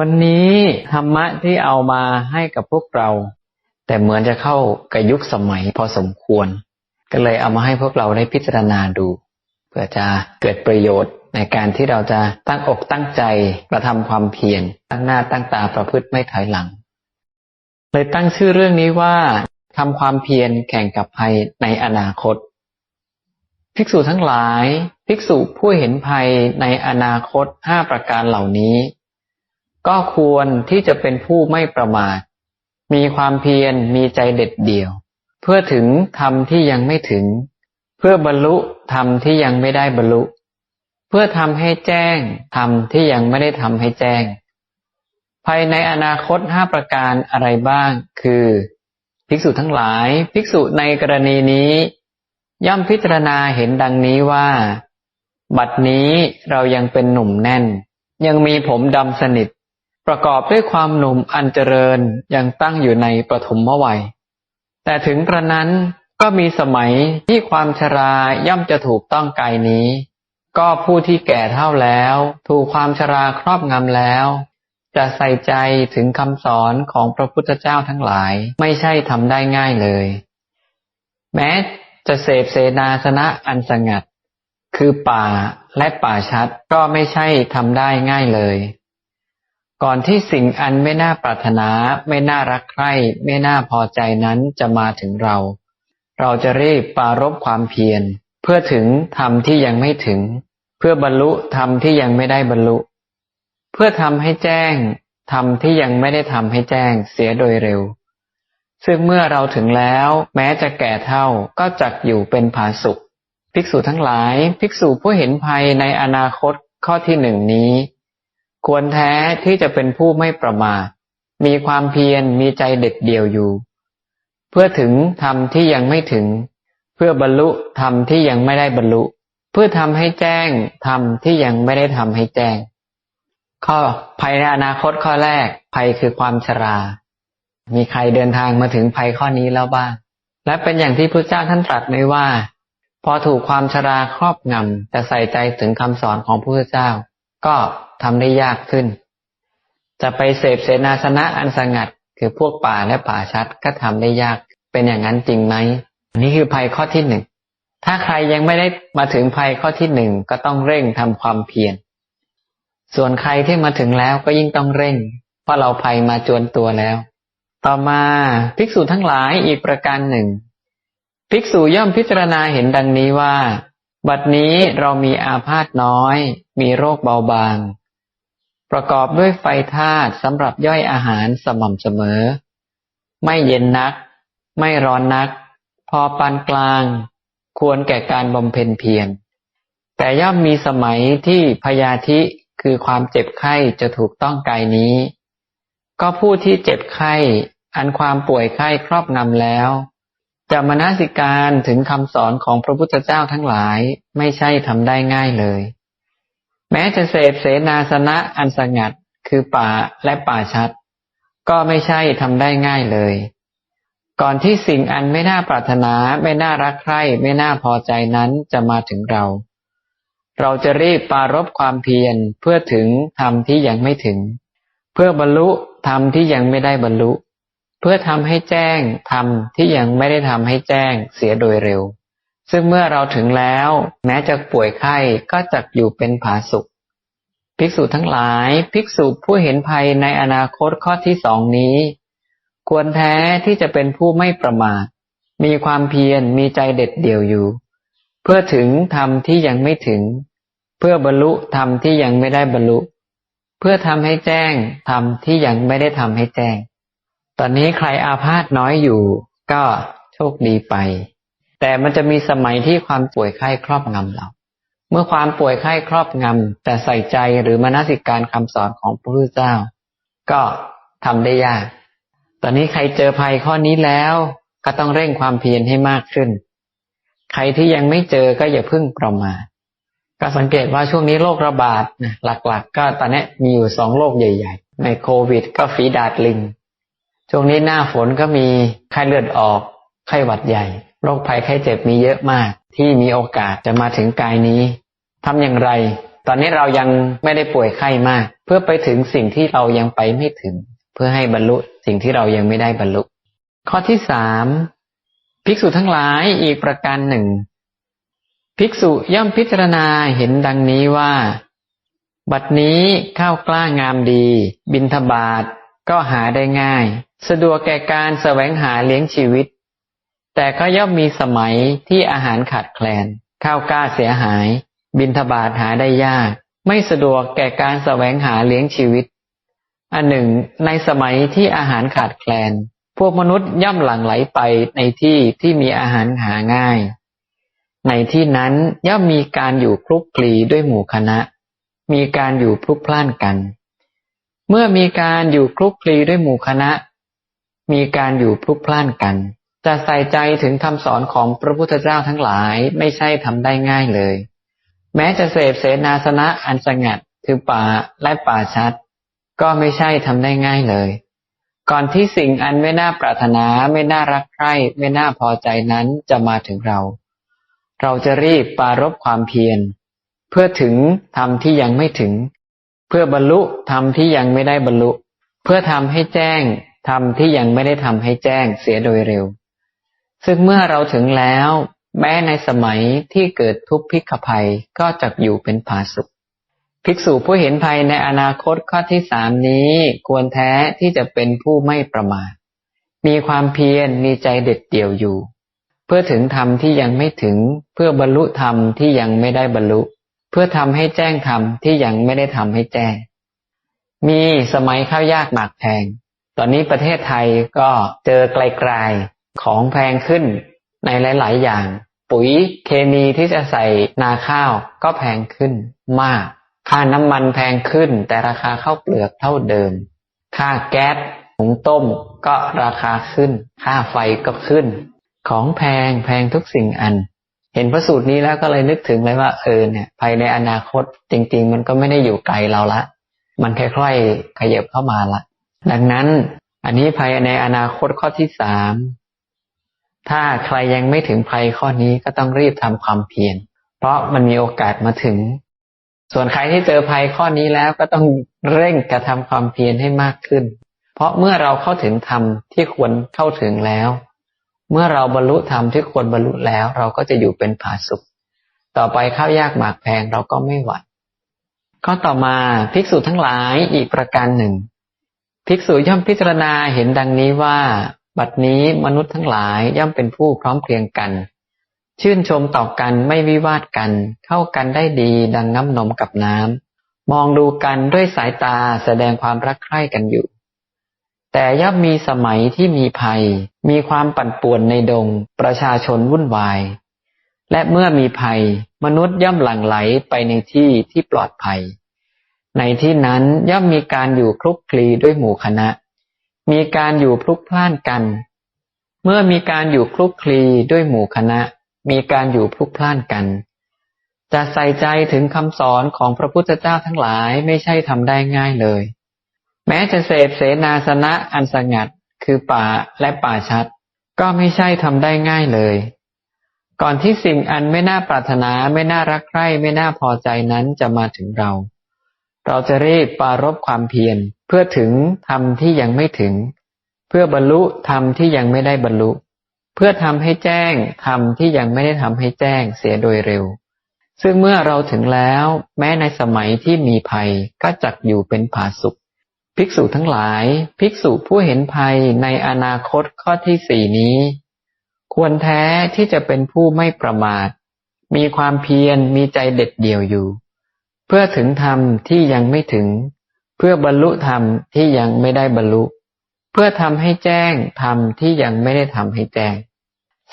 วันนี้ธรรมะที่เอามาให้กับพวกเรา แต่เหมือนจะเข้ากับยุคสมัยพอสมควร ก็เลยเอามาให้พวกเราได้พิจารณาดูเพื่อจะเกิดประโยชน์ในการที่เราจะตั้งอกตั้งใจกระทำความเพียรตั้งหน้าตั้งตาประพฤติไม่ถอยหลัง เลยตั้งชื่อเรื่องนี้ว่าทำความเพียรแข่งกับภัยในอนาคต ภิกษุทั้งหลาย ภิกษุผู้เห็นภัยในอนาคตห้าประการเหล่านี้ ก็ควรที่จะเป็นผู้ไม่ประมาท มีความเพียรมีใจเด็ดเดี่ยว เพื่อถึงธรรมที่ยังไม่ถึง เพื่อบรรลุธรรมที่ยังไม่ได้บรรลุ เพื่อทำให้แจ้งธรรมที่ยังไม่ได้ทำให้แจ้ง ภายในอนาคตห้าประการอะไรบ้าง คือ ภิกษุทั้งหลาย ภิกษุในกรณีนี้ ย่อมพิจารณาเห็นดังนี้ว่า บัดนี้เรายังเป็นหนุ่มแน่น ยังมีผมดำสนิท ประกอบด้วยความหนุ่มอันเจริญยังตั้งอยู่ในปฐมวัย แต่ถึงกระนั้นก็มีสมัยที่ความชราย่อมจะถูกต้องกายนี้ ก็ผู้ที่แก่เท่าแล้ว ถูกความชราครอบงำแล้ว จะใส่ใจถึงคำสอนของพระพุทธเจ้าทั้งหลายไม่ใช่ทำได้ง่ายเลย แม้จะเสพเสนาสนะอันสงัด คือป่าและป่าชัดก็ไม่ใช่ทำได้ง่ายเลย ก่อนที่สิ่งอันไม่น่าปรารถนา ไม่น่ารักใคร่ไม่น่าพอใจนั้นจะมาถึงเรา เราจะรีบปรารบความเพียร เพื่อถึงธรรมที่ยังไม่ถึง เพื่อบรรลุธรรมที่ยังไม่ได้บรรลุ เพื่อทำให้แจ้งธรรมที่ยังไม่ได้ทำให้แจ้งเสียโดยเร็ว ซึ่งเมื่อเราถึงแล้ว แม้จะแก่เท่าก็จักอยู่เป็นผาสุข ภิกษุทั้งหลาย ภิกษุผู้เห็นภัยในอนาคตข้อที่หนึ่งนี้ ควรแท้ที่จะเป็นผู้ไม่ประมาท มีความเพียรมีใจเด็ดเดี่ยวอยู่ เพื่อถึงธรรมที่ยังไม่ถึง เพื่อบรรลุธรรมที่ยังไม่ได้บรรลุ เพื่อทำให้แจ้งธรรมที่ยังไม่ได้ทำให้แจ้ง ข้อภัยในอนาคตข้อแรก ภัยคือความชรา มีใครเดินทางมาถึงภัยข้อนี้แล้วบ้าง และเป็นอย่างที่พระเจ้าท่านตรัสไว้ว่า พอถูกความชราครอบงำจะใส่ใจถึงคำสอนของพระพุทธเจ้า ก็ ทำได้ยากขึ้น จะไปเสพเสนาสนะอันสงัด คือพวกป่าและป่าชัดก็ทำได้ยากเป็นอย่างนั้นจริงไหมนี่คือภัยข้อที่หนึ่งถ้าใครยังไม่ได้มาถึงภัยข้อที่หนึ่งก็ต้องเร่งทำความเพียรส่วนใครที่มาถึงแล้วก็ยิ่งต้องเร่ง เพราะเราภัยมาจวนตัวแล้ว ต่อมาภิกษุทั้งหลายอีกประการหนึ่ง ภิกษุย่อมพิจารณาเห็นดังนี้ว่า บัดนี้เรามีอาพาธน้อย มีโรคเบาบาง ประกอบด้วยไฟธาตุสำหรับย่อยอาหารสม่ำเสมอ ไม่เย็นนัก ไม่ร้อนนัก พอปานกลาง ควรแก่การบำเพ็ญเพียร แต่ย่อมมีสมัยที่พยาธิคือความเจ็บไข้จะถูกต้องกายนี้ ก็ผู้ที่เจ็บไข้ อันความป่วยไข้ครอบงำแล้ว จะมนสิการถึงคำสอนของพระพุทธเจ้าทั้งหลายไม่ใช่ทำได้ง่ายเลย ม้จะเสพเสนาสนะอันสงัดคือป่าและป่าชัด ก็ไม่ใช่ทำได้ง่ายเลย ก่อนที่สิ่งอันไม่น่าปรารถนาไม่น่ารักใคร่ไม่น่าพอใจนั้นจะมาถึงเรา เราจะรีบปารบความเพียรเพื่อถึงธรรมที่ยังไม่ถึง เพื่อบรรลุธรรมที่ยังไม่ได้บรรลุ เพื่อทำให้แจ้งธรรมที่ยังไม่ได้ทำให้แจ้งเสียโดยเร็ว ซึ่งเมื่อเราถึงแล้ว แม้จะป่วยไข้ก็จักอยู่เป็นผาสุข ภิกษุทั้งหลาย ภิกษุผู้เห็นภัยในอนาคตข้อที่สองนี้ ควรแท้ที่จะเป็นผู้ไม่ประมาท มีความเพียรมีใจเด็ดเดี่ยวอยู่ เพื่อถึงธรรมที่ยังไม่ถึง เพื่อบรรลุธรรมที่ยังไม่ได้บรรลุ เพื่อทำให้แจ้งธรรมที่ยังไม่ได้ทำให้แจ้ง ตอนนี้ใครอาพาธน้อยอยู่ ก็โชคดีไป แต่มันจะมีสมัยที่ความป่วยไข้ครอบงำเรา เมื่อความป่วยไข้ครอบงำแต่ใส่ใจหรือมนสิการคำสอนของพระพุทธเจ้า ก็ทำได้ยาก ตอนนี้ใครเจอภัยข้อนี้แล้วก็ต้องเร่งความเพียรให้มากขึ้น ใครที่ยังไม่เจอก็อย่าพึ่งประมาทก็สังเกตว่าช่วงนี้โรคระบาดนะหลักๆก็ตอนนี้มีอยู่สองโรคใหญ่ ๆ ในโควิด ก็ฝีดาดลิง ช่วงนี้หน้าฝนก็มีไข้เลือดออก ไข้หวัดใหญ่ โรคภัยไข้เจ็บมีเยอะมาก ที่มีโอกาสจะมาถึงกายนี้ทำอย่างไร ตอนนี้เรายังไม่ได้ป่วยไข้มาก เพื่อไปถึงสิ่งที่เรายังไปไม่ถึง เพื่อให้บรรลุสิ่งที่เรายังไม่ได้บรรลุ ข้อที่สามภิกษุทั้งหลายอีกประการหนึ่ง ภิกษุย่อมพิจารณาเห็นดังนี้ว่า บัดนี้ข้าวกล้างามดี บินทบาทก็หาได้ง่าย สะดวกแก่การแสวงหาเลี้ยงชีวิต แต่ก็ย่อมมีสมัยที่อาหารขาดแคลน ข้าวกล้าเสียหาย บินทบาทหาได้ยาก ไม่สะดวกแก่การแสวงหาเลี้ยงชีวิต อันหนึ่ง ในสมัยที่อาหารขาดแคลน พวกมนุษย์ย่อมหลั่งไหลไปในที่ที่มีอาหารหาง่าย ในที่นั้นย่อมมีการอยู่คลุกคลีด้วยหมู่คณะ มีการอยู่พลุกพล่านกัน เมื่อมีการอยู่คลุกคลีด้วยหมู่คณะ มีการอยู่พลุกพล่านกัน จะใส่ใจถึงคำสอนของพระพุทธเจ้าทั้งหลายไม่ใช่ทำได้ง่ายเลย แม้จะเสพเสนาสนะอันสงัดคือป่าและป่าชัด ก็ไม่ใช่ทำได้ง่ายเลย ก่อนที่สิ่งอันไม่น่าปรารถนาไม่น่ารักใคร่ไม่น่าพอใจนั้นจะมาถึงเรา เราจะรีบปารบความเพียร เพื่อถึงธรรมที่ยังไม่ถึง เพื่อบรรลุธรรมที่ยังไม่ได้บรรลุ เพื่อทำให้แจ้งธรรมที่ยังไม่ได้ทำให้แจ้งเสียโดยเร็ว ซึ่งเมื่อเราถึงแล้ว แม้ในสมัยที่เกิดทุกข์พิกภัยก็จะอยู่เป็นผาสุข ภิกษุผู้เห็นภัยในอนาคตข้อที่สามนี้ควรแท้ที่จะเป็นผู้ไม่ประมาท มีความเพียรมีใจเด็ดเดี่ยวอยู่ เพื่อถึงธรรมที่ยังไม่ถึง เพื่อบรรลุธรรมที่ยังไม่ได้บรรลุ เพื่อทำให้แจ้งธรรมที่ยังไม่ได้ทำให้แจ้ง มีสมัยข้าวยากหมากแพงตอนนี้ประเทศไทยก็เจอไกลๆ ของแพงขึ้นในหลาย ๆ อย่าง ปุ๋ยเคมีที่จะใส่นาข้าวก็แพงขึ้นมาก ค่าน้ำมันแพงขึ้น แต่ราคาข้าวเปลือกเท่าเดิม ค่าแก๊สหุงต้มก็ราคาขึ้น ค่าไฟก็ขึ้น ของแพงแพงทุกสิ่งอัน เห็นพระสูตรนี้แล้วก็เลยนึกถึงเลยว่าเออเนี่ยภายในอนาคตจริง ๆ มันก็ไม่ได้อยู่ไกลเราละ มันค่อยๆขยับเข้ามาละ ดังนั้นอันนี้ภายในอนาคตข้อที่สาม ถ้าใครยังไม่ถึงภัยข้อนี้ก็ต้องรีบทำความเพียรเพราะมันมีโอกาสมาถึง ส่วนใครที่เจอภัยข้อนี้แล้วก็ต้องเร่งกระทำความเพียรให้มากขึ้น เพราะเมื่อเราเข้าถึงธรรมที่ควรเข้าถึงแล้ว เมื่อเราบรรลุธรรมที่ควรบรรลุแล้ว เราก็จะอยู่เป็นผาสุข ต่อไปข้าวยากหมากแพงเราก็ไม่หวั่นข้อต่อมาภิกษุทั้งหลายอีกประการหนึ่ง ภิกษุย่อมพิจารณาเห็นดังนี้ว่า บัดนี้มนุษย์ทั้งหลายย่อมเป็นผู้พร้อมเพรียงกัน ชื่นชมต่อกันไม่วิวาทกัน เข้ากันได้ดีดังน้ำนมกับน้ำมองดูกันด้วยสายตาแสดงความรักใคร่กันอยู่ แต่ย่อมมีสมัยที่มีภัย มีความปั่นป่วนในดง ประชาชนวุ่นวาย และเมื่อมีภัย มนุษย์ย่อมหลั่งไหลไปในที่ที่ปลอดภัย ในที่นั้นย่อมมีการอยู่คลุกคลีด้วยหมู่คณะ มีการอยู่พลุกพล่านกัน เมื่อมีการอยู่คลุกคลีด้วยหมู่คณะ มีการอยู่พลุกพล่านกัน จะใส่ใจถึงคำสอนของพระพุทธเจ้าทั้งหลายไม่ใช่ทำได้ง่ายเลย แม้จะเสพเสนาสนะอันสงัด คือป่าและป่าชัด ก็ไม่ใช่ทำได้ง่ายเลย ก่อนที่สิ่งอันไม่น่าปรารถนาไม่น่ารักใคร่ไม่น่าพอใจนั้นจะมาถึงเรา เราจะรีบปารบความเพียรเพื่อถึงธรรมที่ยังไม่ถึง เพื่อบรรลุธรรมที่ยังไม่ได้บรรลุ เพื่อทำให้แจ้งธรรมที่ยังไม่ได้ทำให้แจ้งเสียโดยเร็ว ซึ่งเมื่อเราถึงแล้ว แม้ในสมัยที่มีภัยก็จักอยู่เป็นผาสุข ภิกษุทั้งหลาย ภิกษุผู้เห็นภัยในอนาคตข้อที่สี่นี้ ควรแท้ที่จะเป็นผู้ไม่ประมาท มีความเพียรมีใจเด็ดเดี่ยวอยู่ เพื่อถึงธรรมที่ยังไม่ถึง เพื่อบรรลุธรรมที่ยังไม่ได้บรรลุ เพื่อทำให้แจ้งธรรมที่ยังไม่ได้ทำให้แจ้ง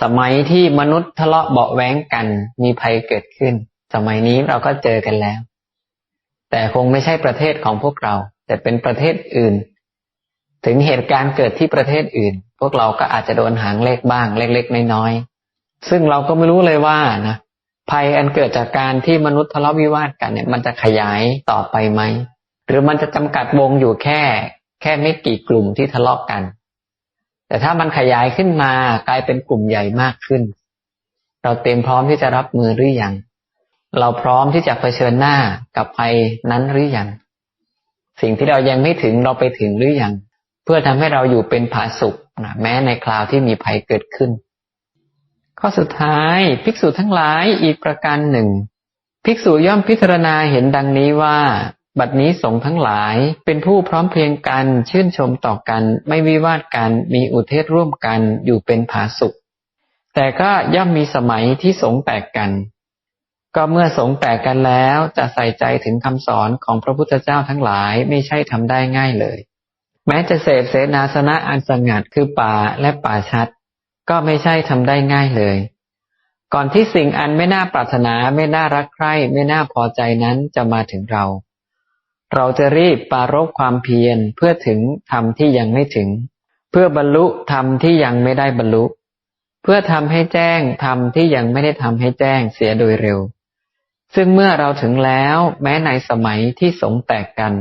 สมัยที่มนุษย์ทะเลาะเบาะแว้งกันมีภัยเกิดขึ้น สมัยนี้เราก็เจอกันแล้ว แต่คงไม่ใช่ประเทศของพวกเรา แต่เป็นประเทศอื่น ถึงเหตุการณ์เกิดที่ประเทศอื่น พวกเราก็อาจจะโดนหางเลขบ้างเล็กๆน้อยๆซึ่งเราก็ไม่รู้เลยว่านะ ภัยอันเกิดจากการที่มนุษย์ทะเลาะวิวาทกันเนี่ย มันจะขยายต่อไปไหม หรือมันจะจำกัดวงอยู่แค่ แค่ไม่กี่กลุ่มที่ทะเลาะกัน แต่ถ้ามันขยายขึ้นมากลายเป็นกลุ่มใหญ่มากขึ้น เราเตรียมพร้อมที่จะรับมือหรือยัง เราพร้อมที่จะเผชิญหน้ากับภัยนั้นหรือยัง สิ่งที่เรายังไม่ถึงเราไปถึงหรือยัง เพื่อทำให้เราอยู่เป็นผาสุกนะแม้ในคราวที่มีภัยเกิดขึ้น ข้อสุดท้ายภิกษุทั้งหลายอีกประการหนึ่ง ภิกษุย่อมพิจารณาเห็นดังนี้ว่า บัดนี้สงฆ์ทั้งหลายเป็นผู้พร้อมเพรียงกันชื่นชมต่อกัน ไม่วิวาทกันมีอุเทศร่วมกันอยู่เป็นผาสุกแต่ก็ย่อมมีสมัยที่สงแตกกัน ก็เมื่อสงแตกกันแล้วจะใส่ใจถึงคำสอนของพระพุทธเจ้าทั้งหลายไม่ใช่ทำได้ง่ายเลย แม้จะเสพเสนาสนะอันสงัดคือป่าและป่าชัด ก็ไม่ใช่ทำได้ง่ายเลย ก่อนที่สิ่งอันไม่น่าปรารถนาไม่น่ารักใคร่ไม่น่าพอใจนั้นจะมาถึงเรา เราจะรีบปารบความเพียรเพื่อถึงธรรมที่ยังไม่ถึง เพื่อบรรลุธรรมที่ยังไม่ได้บรรลุ เพื่อทำให้แจ้งธรรมที่ยังไม่ได้ทำให้แจ้งเสียโดยเร็ว ซึ่งเมื่อเราถึงแล้วแม้ในสมัยที่สงแตกกัน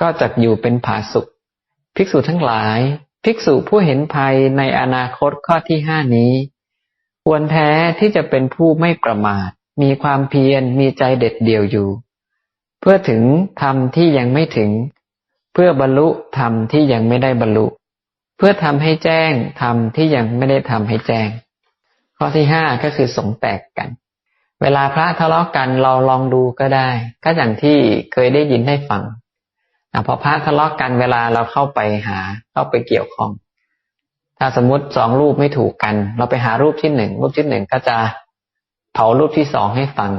ก็จะอยู่เป็นผาสุข ภิกษุทั้งหลาย ภิกษุผู้เห็นภัยในอนาคตข้อที่ห้านี้ ควรแท้ที่จะเป็นผู้ไม่ประมาท มีความเพียรมีใจเด็ดเดี่ยวอยู่ เพื่อถึงธรรมที่ยังไม่ถึง เพื่อบรรลุธรรมที่ยังไม่ได้บรรลุ เพื่อทำให้แจ้งธรรมที่ยังไม่ได้ทำให้แจ้ง ข้อที่ห้าก็คือสงแตกกัน เวลาพระทะเลาะกันเราลองดูก็ได้ ก็อย่างที่เคยได้ยินได้ฟัง อพอพระทะเลาะกันเวลาเราเข้าไปหาเข้าไปเกี่ยวข้อง ถ้าสมมติสองรูปไม่ถูกกัน เราไปหารูปที่หนึ่งรูปที่หนึ่งก็จะเผารูปที่สองให้ฟัง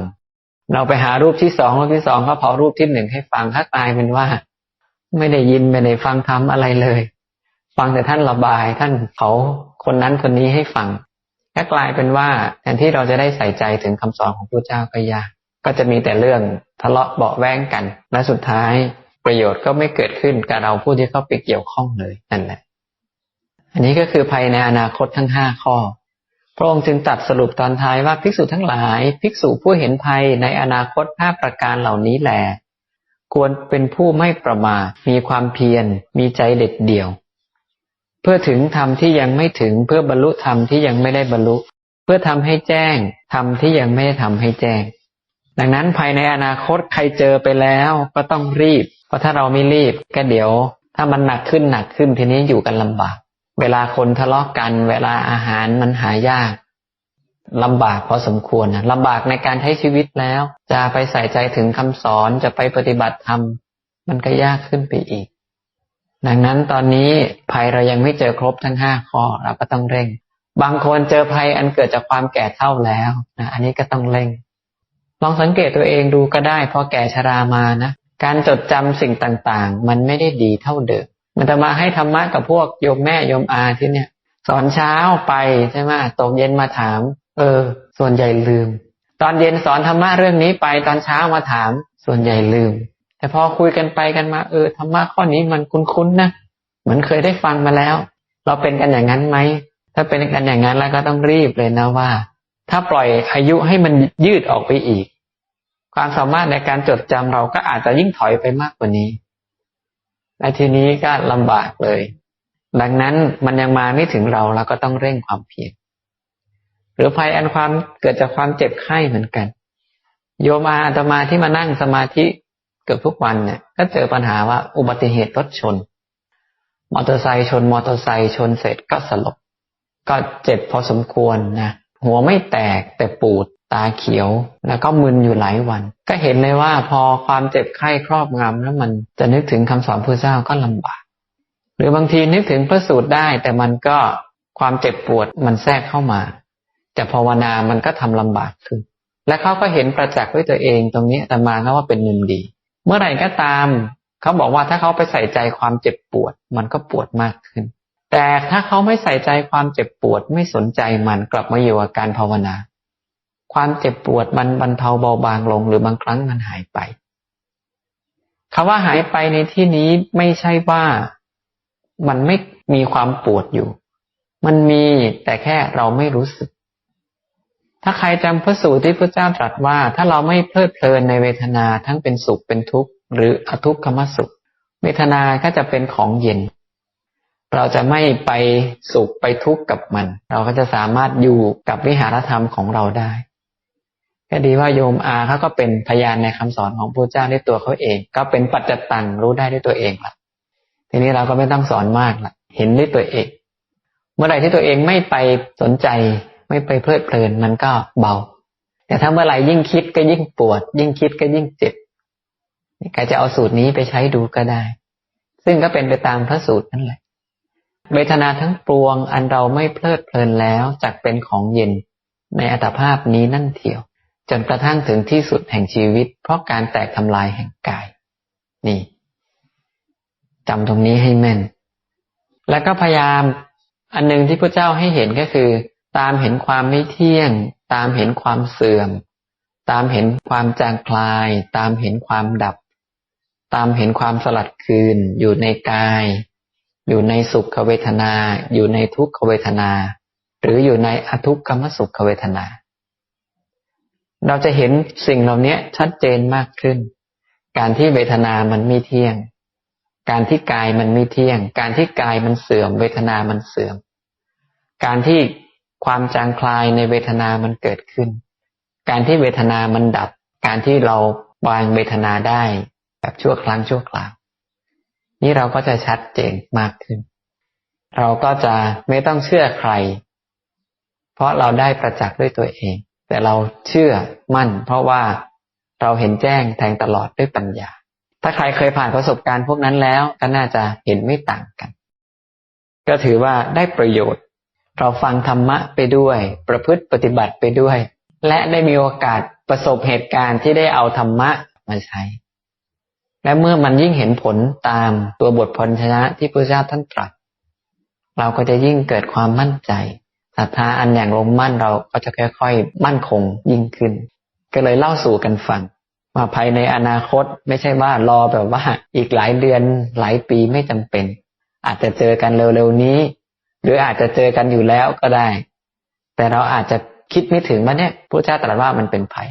เราไปหารูปที่สองรูปที่สองก็เผารูปที่หนึ่งให้ฟังถ้ากลายเป็นว่า ไม่ได้ยินไม่ได้ฟังทำอะไรเลย ฟังแต่ท่านระบายท่านเผาคนนั้นคนนี้ให้ฟังก็กลายเป็นว่าแทนที่เราจะได้ใส่ใจถึงคำสอนของพระเจ้าก็ยากก็จะมีแต่เรื่องทะเลาะเบาแว้งกัน และสุดท้าย ประโยชน์ก็ไม่เกิดขึ้นกับเราผู้ที่เข้าไปเกี่ยวข้องเลยนั่นแหละอันนี้ก็คือภัยในอนาคตทั้งห้าข้อ พระองค์จึงตัดสรุปตอนท้ายว่าภิกษุทั้งหลาย ภิกษุผู้เห็นภัยในอนาคตห้าประการเหล่านี้แหลควรเป็นผู้ไม่ประมาทมีความเพียร มีใจเด็ดเดี่ยว เพื่อถึงธรรมที่ยังไม่ถึงเพื่อบรรลุธรรมที่ยังไม่ได้บรรลุ เพื่อทำให้แจ้งธรรมที่ยังไม่ได้ทำให้แจ้ง ดังนั้นภายในอนาคตใครเจอไปแล้วก็ต้องรีบ เพราะถ้าเราไม่รีบก็เดี๋ยว ถ้ามันหนักขึ้นหนักขึ้นทีนี้อยู่กันลำบาก เวลาคนทะเลาะกกัน เวลาอาหารมันหายากลำบากพอสมควรนะลำบากในการใช้ชีวิตแล้ว จะไปใส่ใจถึงคำสอนจะไปปฏิบัติธรรมมันก็ยากขึ้นไปอีก ดังนั้นตอนนี้ภัยเรายังไม่เจอครบทั้งห้าข้อเราก็ต้องเร่ง บางคนเจอภัยอันเกิดจากความแก่เท่าแล้วนะอันนี้ก็ต้องเร่ง ลองสังเกตตัวเองดูก็ได้พอแก่ชรามานะ การจดจำสิ่งต่างๆ มันไม่ได้ดีเท่าเดิมมันจะมาให้ธรรมะกับพวกโยมแม่โยมอาที่เนี่ย สอนเช้าไปใช่ไหมตกเย็นมาถาม เออ ส่วนใหญ่ลืม ตอนเย็นสอนธรรมะเรื่องนี้ไปตอนเช้ามาถาม ส่วนใหญ่ลืม แต่พอคุยกันไปกันมาเออธรรมะข้อนี้มันคุ้นๆนะเหมือนเคยได้ฟังมาแล้ว เราเป็นกันอย่างนั้นไหมถ้าเป็นกันอย่างนั้นแล้วก็ต้องรีบเลยนะว่า ถ้าปล่อยอายุให้มันยืดออกไปอีก ความสามารถในการจดจำเราก็อาจจะยิ่งถอยไปมากกว่านี้และทีนี้ก็ลำบากเลย ดังนั้นมันยังมาไม่ถึงเราเราก็ต้องเร่งความเพียรหรือภัยอันความเกิดจากความเจ็บไข้เหมือนกัน โยมาอาตมาที่มานั่งสมาธิเกือบทุกวันเนี่ยก็เจอปัญหาว่าอุบัติเหตุรถชน มอเตอร์ไซค์ชน มอเตอร์ไซค์ชนเสร็จก็สลบ ก็เจ็บพอสมควรนะหัวไม่แตกแต่ปูด ตาเขียว แล้วก็มึนอยู่หลายวัน ก็เห็นเลยว่าพอความเจ็บไข้ครอบงำแล้วมันจะนึกถึงคำสอนพระเจ้าก็ลำบาก หรือบางทีนึกถึงพระสูตรได้ แต่มันก็ความเจ็บปวดมันแทรกเข้ามาจะภาวนามันก็ทำลำบากขึ้น และเขาก็เห็นประจักษ์ด้วยตัวเองตรงนี้แต่มาเขาว่าเป็นมุมดี เมื่อไหร่ก็ตามเขาบอกว่าถ้าเขาไปใส่ใจความเจ็บปวด มันก็ปวดมากขึ้น แต่ถ้าเขาไม่ใส่ใจความเจ็บปวดไม่สนใจมันกลับมาอยู่กับการภาวนา ความเจ็บปวดมันบรรเทาเบาบางลงหรือบางครั้งมันหายไปคาว่าหายไปในที่นี้ไม่ใช่ว่ามันไม่มีความปวดอยู่ มันมีแต่แค่เราไม่รู้สึก ถ้าใครจำพระสูตรที่พระเจ้าตรัสว่า ถ้าเราไม่เพลิดเพลินในเวทนาทั้งเป็นสุขเป็นทุกข์หรืออทุกขมสุข เวทนาก็จะเป็นของเย็น เราจะไม่ไปสุขไปทุกข์กับมัน เราก็จะสามารถอยู่กับวิหารธรรมของเราได้ ก็ดีว่าโยมอาเขาก็เป็นพยานในคำสอนของพระเจ้าด้วยตัวเขาเอง ก็เป็นปัจจตังรู้ได้ด้วยตัวเองละทีนี้เราก็ไม่ต้องสอนมากละเห็นด้วยตัวเอง เมื่อไหร่ที่ตัวเองไม่ไปสนใจ ไม่ไปเพลิดเพลินมันก็เบา แต่ถ้าเมื่อไหร่ยิ่งคิดก็ยิ่งปวด ยิ่งคิดก็ยิ่งเจ็บใครจะเอาสูตรนี้ไปใช้ดูก็ได้ ซึ่งก็เป็นไปตามพระสูตรนั่นแหละเวทนาทั้งปวงอันเราไม่เพลิดเพลินแล้วจักเป็นของเย็นในอัตภาพนี้นั่นเถียว จนกระทั่งถึงที่สุดแห่งชีวิต เพราะการแตกทำลายแห่งกาย นี่จำตรงนี้ให้แม่น แล้วก็พยายามอันหนึ่งที่พระเจ้าให้เห็นก็คือ ตามเห็นความไม่เที่ยง ตามเห็นความเสื่อม ตามเห็นความจางคลาย ตามเห็นความดับ ตามเห็นความสลัดคืน อยู่ในกาย อยู่ในสุขเวทนา อยู่ในทุกขเวทนา หรืออยู่ในอทุกขมสุขเวทนา เราจะเห็นสิ่งเหล่านี้ชัดเจนมากขึ้น การที่เวทนามันไม่เที่ยง การที่กายมันไม่เที่ยง การที่กายมันเสื่อม เวทนามันเสื่อม การที่ความจางคลายในเวทนามันเกิดขึ้น การที่เวทนามันดับ การที่เราวางเวทนาได้แบบชั่วครั้งชั่วคราวนี่เราก็จะชัดเจนมากขึ้น เราก็จะไม่ต้องเชื่อใคร เพราะเราได้ประจักษ์ด้วยตัวเอง แต่เราเชื่อมั่น เพราะว่าเราเห็นแจ้งแทงตลอดด้วยปัญญา ถ้าใครเคยผ่านประสบการณ์พวกนั้นแล้วก็น่าจะเห็นไม่ต่างกัน ก็ถือว่าได้ประโยชน์ เราฟังธรรมะไปด้วย ประพฤติปฏิบัติไปด้วย และได้มีโอกาสประสบเหตุการณ์ที่ได้เอาธรรมะมาใช้ และเมื่อมันยิ่งเห็นผลตามตัวบทพรชนะที่พระเจ้าท่านตรัส เราก็จะยิ่งเกิดความมั่นใจ ศรัทธาอันอย่างลงมั่นเราก็จะค่อย ๆ มั่นคงยิ่งขึ้น ก็เลยเล่าสู่กันฟังว่าภายในอนาคตไม่ใช่ว่ารอแบบว่าอีกหลายเดือนหลายปีไม่จำเป็น อาจจะเจอกันเร็วๆนี้ หรืออาจจะเจอกันอยู่แล้วก็ได้ แต่เราอาจจะคิดไม่ถึงว่าเนี่ยพระเจ้าตรัสว่ามันเป็นภัย